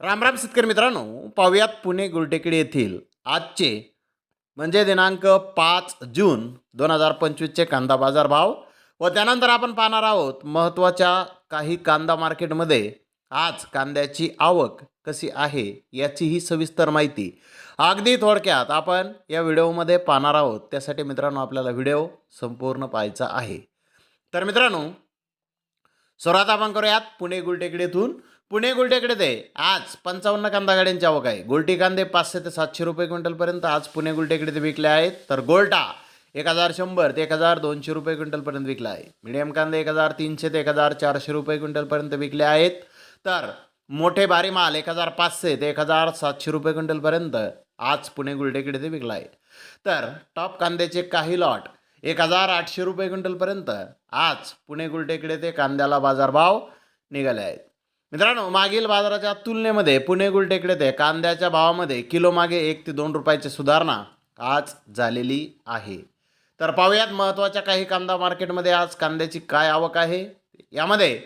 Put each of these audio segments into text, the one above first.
रामराम शेतकरी मित्रांनो पाहुयात पुणे गुलटेकडी येथील आजचे म्हणजे दिनांक पाच जून दोन हजार पंचवीसचे कांदा बाजार भाव व त्यानंतर आपण पाहणार आहोत महत्त्वाच्या काही कांदा मार्केटमध्ये आज कांद्याची आवक कशी आहे याचीही सविस्तर माहिती. अगदी थोडक्यात आपण या व्हिडिओमध्ये पाहणार आहोत त्यासाठी मित्रांनो आपल्याला व्हिडिओ संपूर्ण पाहायचा आहे. तर मित्रांनो सुरुवात आपण करूयात पुणे गुलटेकडीतून. पुणे गुलटेकडे ते आज पंचावन्न कांदा गाड्यांची आवक आहे. गोल्टी कांदे पाचशे ते सातशे रुपये क्विंटलपर्यंत आज पुणे गुलटेकडे ते विकले आहेत. तर गोल्टा एक हजार शंभर ते एक हजार दोनशे रुपये क्विंटलपर्यंत विकला आहे. मिडियम कांदे एक हजार तीनशे ते एक हजार चारशे रुपये क्विंटलपर्यंत विकले आहेत. तर मोठे भारी माल एक हजार पाचशे ते एक हजार सातशे रुपये क्विंटलपर्यंत आज पुणे गुलटेकडे ते विकला आहे. तर टॉप कांद्याचे काही लॉट एक हजार आठशे रुपये क्विंटलपर्यंत. आज पुणे गुलटेकडे ते कांद्याला बाजारभाव निघाले आहेत. मित्रांनो मागील बाजाराच्या तुलनेमध्ये पुणे गुलटेकडे ते कांद्याच्या भावामध्ये किलो मागे एक ते दोन रुपयाची सुधारणा आज झालेली आहे. तर पाहूयात महत्त्वाच्या काही कांदा मार्केटमध्ये आज कांद्याची काय आवक आहे. यामध्ये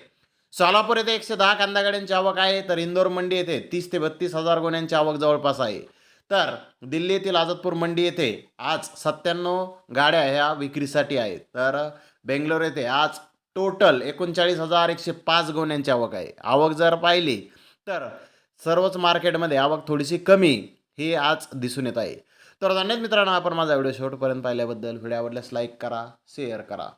सोलापूर येथे एकशे दहा कांदा गाड्यांची आवक आहे तर इंदोर मंडी येथे तीस ते बत्तीस हजार गोण्यांची आवक जवळपास आहे. तर दिल्ली येथील आझादपूर मंडी येथे आज सत्त्याण्णव गाड्या ह्या विक्रीसाठी आहेत. तर बेंगलोर येथे आज टोटल एकोणचाळीस हजार एकशे पाच गोण्यांची आवक आहे. आवक जर पाहिली तर सर्वच मार्केटमध्ये आवक थोडीशी कमी ही आज दिसून येत आहे. तर धन्यवाद मित्रांनो आपण माझा व्हिडिओ शेवटपर्यंत पाहिल्याबद्दल. व्हिडिओ आवडल्यास लाईक करा शेअर करा.